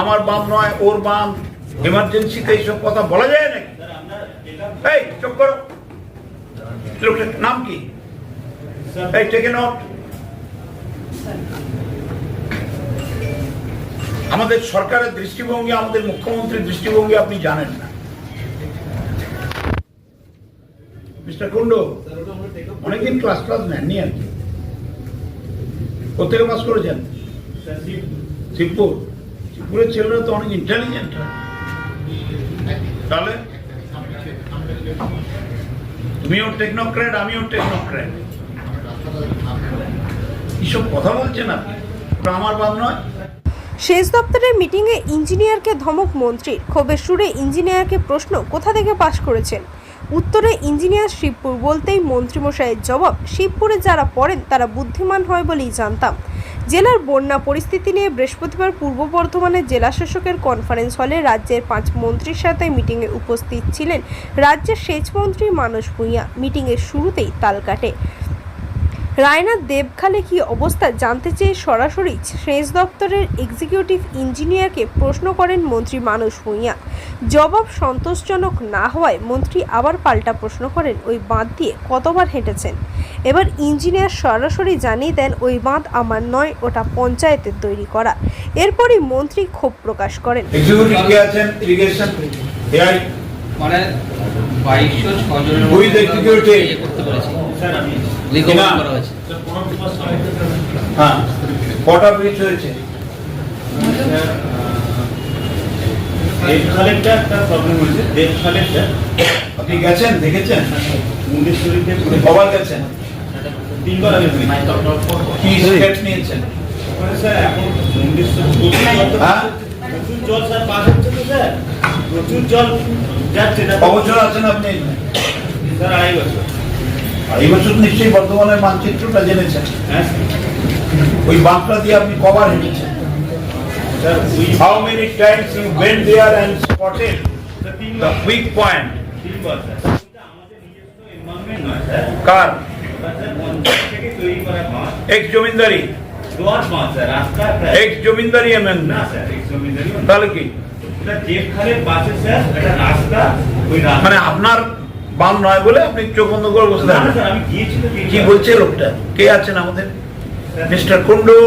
আমার বাম নয় ওর বাম এমার্জেন্সিতে এইসব কথা বলা যায় নাকি? এই চুপ করো। লোকটার নাম কি? এই টেকে নোট আমাদের সরকারের দৃষ্টিভঙ্গি আমাদের মুখ্যমন্ত্রীর দৃষ্টিভঙ্গি আপনি জানেন না। মিস্টার কুন্ডু অনেকদিন ক্লাস ক্লাস নেননি আর কি। কোথেকে পাস করেছেন? শিবপুর। শিবপুরের ছেলেরা তো অনেক ইন্টেলিজেন্ট তাহলে? তুমিও টেকনোক্র্যাট আমিও টেকনোক্র্যাট এইসব কথা বলছেন আপনি? আমার বাদ নয়। সেচ দপ্তরের মিটিংয়ে ইঞ্জিনিয়ারকে ধমক মন্ত্রীর ক্ষোভের সুরে ইঞ্জিনিয়ারকে প্রশ্ন কোথা থেকে পাশ করেছেন? উত্তরে ইঞ্জিনিয়ার শিবপুর বলতেই মন্ত্রীমশাইয়ের জবাব, শিবপুরে যারা পড়েন তারা বুদ্ধিমান হয় বলেই জানতাম। জেলার বন্যা পরিস্থিতি নিয়ে বৃহস্পতিবার পূর্ব বর্ধমানের জেলাশাসকের কনফারেন্স হলে রাজ্যের পাঁচ মন্ত্রীর সাথে মিটিংয়ে উপস্থিত ছিলেন রাজ্যের সেচ মন্ত্রী মানস ভূঁইয়া। মিটিংয়ের শুরুতেই তাল কাটে। রায়নাথ দেবখালে কি অবস্থা জানতে চেয়ে সরাসরি সেচ দপ্তরের এক্সিকিউটিভ ইঞ্জিনিয়ারকে প্রশ্ন করেন মন্ত্রী মানস ভূঁইয়া। জবাব সন্তোষজনক না হওয়ায় মন্ত্রী আবার পাল্টা প্রশ্ন করেন। ওই বাঁধ দিয়ে কতবার হেঁটেছেন? এবার ইঞ্জিনিয়ার সরাসরি জানিয়ে দেন ওই বাঁধ আমার নয় ওটা পঞ্চায়েতের তৈরি করা। এরপরই মন্ত্রী ক্ষোভ প্রকাশ করেন। মানে বাইশশো ছজনের? ইয়ে করতে পেরেছি। হ্যাঁ কটা ব্রিজ হয়েছে? প্রবলেম হয়েছে। দেবখালেরটা আপনি গেছেন দেখেছেন? মুন্ডেশ্বরীতে কবার গেছেন তিনবার আমি কি স্টেপস নিয়েছেন? স্যার এখন মুন্ডেশ্বর প্রচুর জল তো- হ্যাঁ? প্রচুর জল স্যার পাস হচ্ছে তো স্যার। প্রচুর জল যাচ্ছে না কবছর আছেন আপনি? স্যার আড়াই বছর। এই বছর নিশ্চয়ই বর্ধমানের মানচিত্রটা জেনেছেন। হ্যাঁ ওই বাঁকটা দিয়ে আপনি কবার হেঁটেছেন? How many times you went there and spotted? The weak point. কার এক্স একটা এক্স জমিনদারি এমএন না জমিদারি তাহলে কি? মানে আপনার বাম নয় বলে আপনি চোখ বন্ধ করে বসে থাকেন। কি বলছে লোকটা? কে আছেন আমাদের? মিস্টার কুন্ডু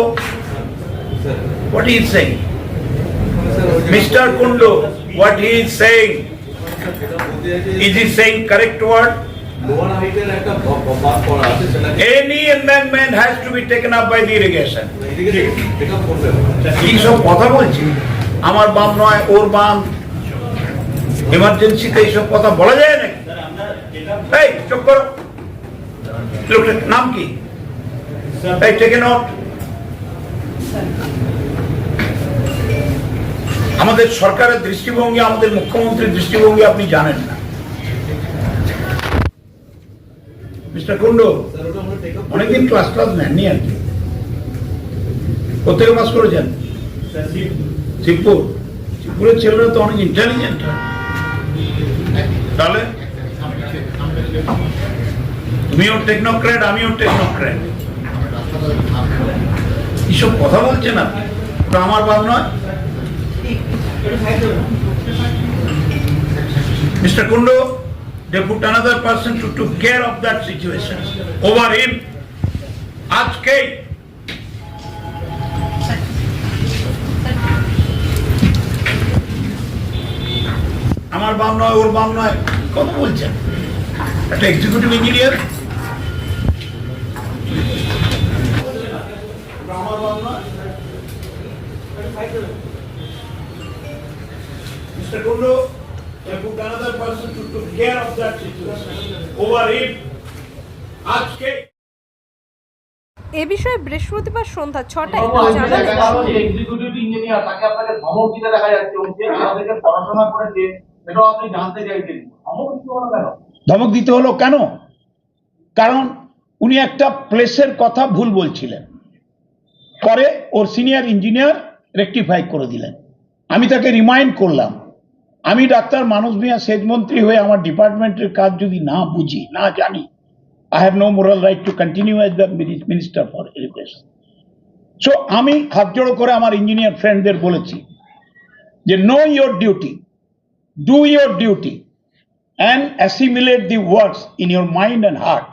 লোয়ার হাইটের একটা ব- ব- বাঁধ করা আছে সেটাকে any embankment has to be taken up by the irrigation এদিকে pick up করবে কি সব কথা বলছি আমার বাম নয় ওর বাম এমার্জেন্সিতে এইসব কথা বলা যায় নাকি? এই চুপ করো। লোকটার নাম কি? এই টেকে নোট আমাদের সরকারের দৃষ্টিভঙ্গি, আমাদের মুখ্যমন্ত্রীর দৃষ্টিভঙ্গি আপনি জানেন না। মিস্টার কুন্ডু, অনেকদিন ক্লাস ক্লাস নেননি আর কি। কোথেকে পাস করেছেন? শিবপুর। শিবপুরের ছেলেরা তো অনেক ইন্টেলিজেন্ট তাহলে? তুমিও টেকনোক্র্যাট আমিও টেকনোক্র্যাট এইসব কথা বলছেন আপনি? আমার বাদ নয়। Mr. Kundo, they put another person to took care of that situation over him. আজকেই আমার বাম নয় ওর বাম নয় কথা বলছেন একটা এক্সিকিউটিভ ইঞ্জিনিয়ার আমার বাম নয় Mr. Kundu, they put another person to took care of that situation. Over him. আজকে এ বিষয়ে বৃহস্পতিবার সন্ধ্যা ছটায় এক্সিকিউটিভ ইঞ্জিনিয়ার তাকে আপনাকে দেখা যাচ্ছে পড়াশোনা করেছে সেটাও আপনি জানতে চাইছেন। ধমক দিতে হলো কেন? কারণ উনি একটা প্লেসের কথা ভুল বলছিলেন। পরে ওর সিনিয়র ইঞ্জিনিয়ার রেকটিফাই করে দিলেন। আমি তাকে রিমাইন্ড করলাম। আমি ডাক্তার মানস মিয়া সেচ মন্ত্রী হয়ে আমার ডিপার্টমেন্টের কাজ যদি না বুঝি, না জানি I have no moral right to continue as the minister for education so আমি হাত জোড়ো করে আমার ইঞ্জিনিয়ার ফ্রেন্ডদের বলেছি যে know your duty do your duty and assimilate the words in your mind and heart